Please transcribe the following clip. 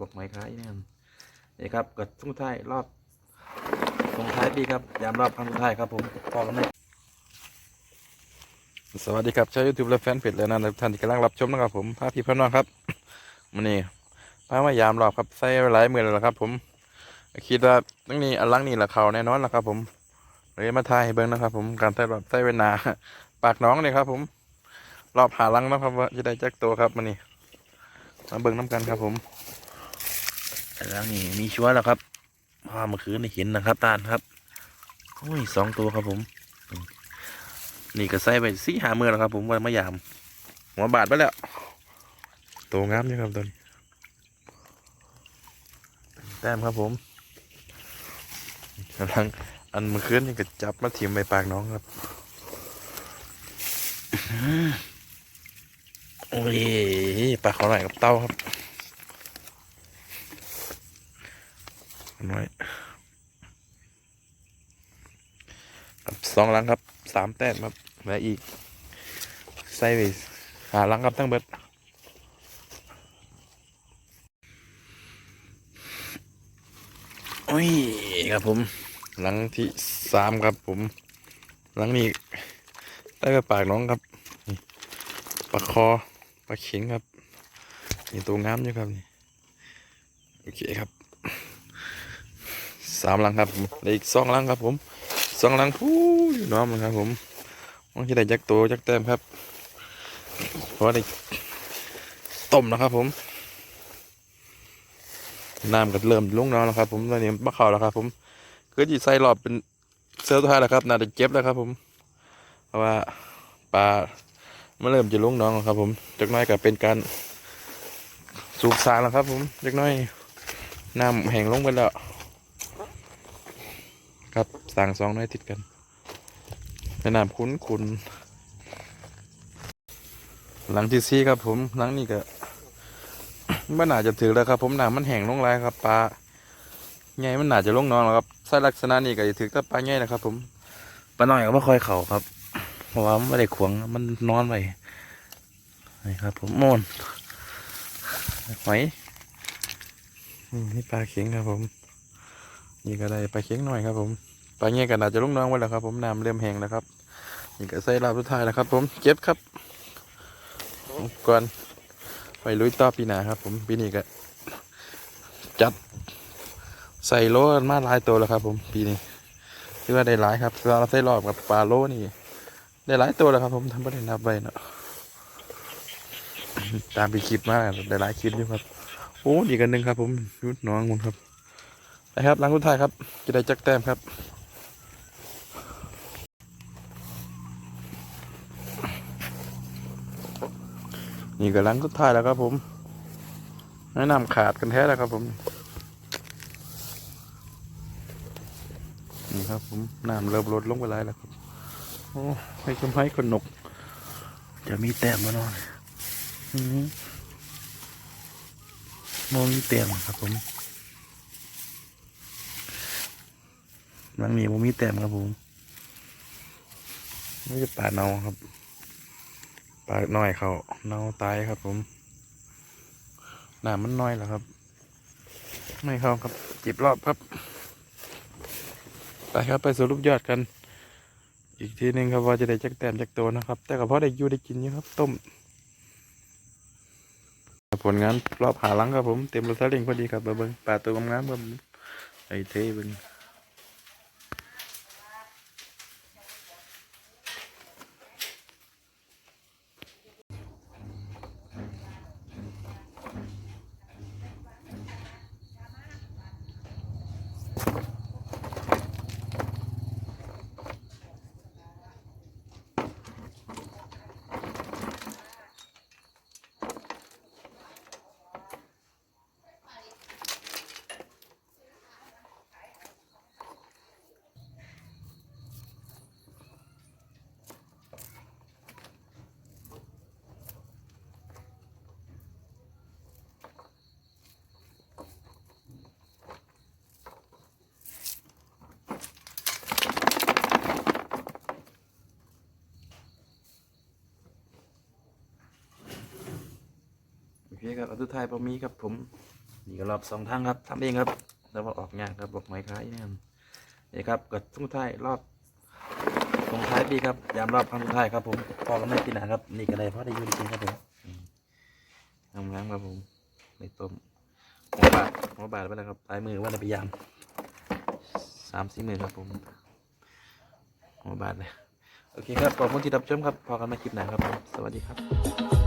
บอกไม้ค้ายเนี่ยนี่ครับกดทุ่งท้ายรอบส่งท้ายปีครับยามรอบครั้งสุดท้ายครับผมพอกันไหมสวัสดีครับชาวยูทูบและแฟนเพจและนันท่านที่กำลังรับชมนะครับผมพาพี่พ่อน้องครับมันนี่พามายามรอบครับใส่หลายมือแล้วครับ ผมคิดว่าตั้งนี้อันลังนี่แหละเขาแน่นอนแล้วครับ ผมเลยมาทายให้เบิ้งนะครับ ผมการใส่รอบใส่เวนาปากน้องเลยครับ ผม รอบหาลังนะครับว่าจะได้แจ็คตัวครับมันนี่มาเบิ้งน้ำกันครับ ผม หลังนี่มีชัวร์แล้วครับพาเมื่อคืนนี่เห็นนะครับตาลครับโอ้ยสองตัวครับผม นี่ก็ใส่ไปสี่หามือแล้วครับ ผมว่ามายามหัวบาดไปแล้วตัวงามนี่ครับตัวนี้แต้มครับผมกำลังอันเมื่อคืนนี่ก็จับมาถิ่มไปปากน้องครับโอ้ยปลาเขาหน่อยกับเต้าครับ น้อยครับสองลังครับสามแต้มครับและอีกใส่ไปหาลังครับทั้งเบิดโอ้ยครับผม หลังที่สามครับผม หลังนี้ได้ไปปากน้องครับปลาคอปลาเข็งครับนี่ตัวงามอยู่ครับนี่โอเคครับ สามลังครับเหลืออีกสองลังครับ ผมสองลังพูอยู่น้อมเลยครับ ผมมองที่ได้จักตัวจักแต้มครับเพราะได้ต้มนะครับผมน้ำก็เริ่มลงน้ำแล้วครับ ผมตอนนี้มะเขาแล้วครับ ผมคือจีใส่รอบเป็นเซลล์ตัวท้ายแล้วครับน่าจะเจ็บแล้วครับ ผม เพราะว่าปลามันเริ่มจะลงน้องแล้วครับ ผมจักน้อยก็เป็นการสูบสารแล้วครับ ผมจักน้อยน้ำแห้งลงไปแล้ว ครับสั่งสองน้อยติดกันเป็นน้ำคุ้นคุนหลังที่ซี่ครับผมหลังนี้ก็มันน่าจะถือแล้วครับ ผมน้ำมันแห้งลงแล้วครับปลาใหญ่มันน่าจะลงนองแล้วครับใส่ลักษณะนี้ก็จะถือกับปลาใหญ่นะครับ ผมปลาหน้อยก็ไม่ค่อยเข่าครับเพราะว่ามันไม่ได้ขวงมันนอนไปนี่ครับ ผมโมนหอยนี่ปลาเข็งครับผม นี่ก็ได้ปลาเข็งหน่อยครับผมปลาเงี้ยกันอาจจะลุกน้องไว้แล้วครับ ผมน้ำเริ่มแห้งแล้วครับนี่ก็ใส่ลาบสุดท้ายแล้วครับ ผมเก็บครับก่อนไปลุยต่อปีหนาครับ ผมปีนี้ก็จัดใส่โลนมาหลายตัวแล้วครับ ผมปีนี้คิดว่าได้หลายครับเราใส่รอบกับปลาโลนี่ ได้หลายตัวแล้วครับ ผมทำประเด็นนับไปเนาะตามไปคลิปมากได้หลายคลิปอยู่ครับโอ้ดีกันหนึ่งครับ ผมยุดน้องมุนครับ ไปครับหลังสุดท้ายครับจะได้จักแต้มครับนี่ก็หลังสุดท้ายแล้วครับผมแนะนำขาดกันแท้แล้วครับผมนี่ครับผมน้ำเริ่มลดลงไปแล้วครับโอ้ให้คุณให้คนนก จะมีแต้มมานอนอืมมองมีแต้มครับผม หลังนี้ผมมีแต้มครับผมไม่ใช่ป่าเนาครับป่าน้อยเขาเนาตายครับผมหนามันน้อยแล้วครับ ไม่เข้าครับจิบรอบครับ ไปครับไปสรุปยอดกัน อีกทีหนึ่งครับว่าจะได้จักแต้มจักตัวนะครับ แต่ก็พอได้ยูได้กินอยู่ครับ ต้มผลงานรอบหาลังครับผม เต็มรถซาเล้งพอดีครับเบิ้งปลาตัวงามครับไอเท่เบิ้ง โอเคครับอันสุดท้ายพอมีครับผมนี่ก็รอบสองทางครับทำเองครับแล้วว่าออกงานครับบอกไม้คล้ายเนี่ยนี่ครับกดสุดท้ายรอบส่งท้ายปีครับยามรอบครั้งสุดท้ายครับผมพอกันไม่ปีหนาครับนี่ก็ได้เพราะได้ยืนจริงครับผมทำงานครับผมในต้มหัวบาทหัวบาทไปแล้วครับปลายมือว่าในพยายามสามสี่มือครับผมหัวบาทเลยโอเคครับขอบคุณที่รับชมครับพอกันม่คลิปหนาครับผมสวัสดีครับ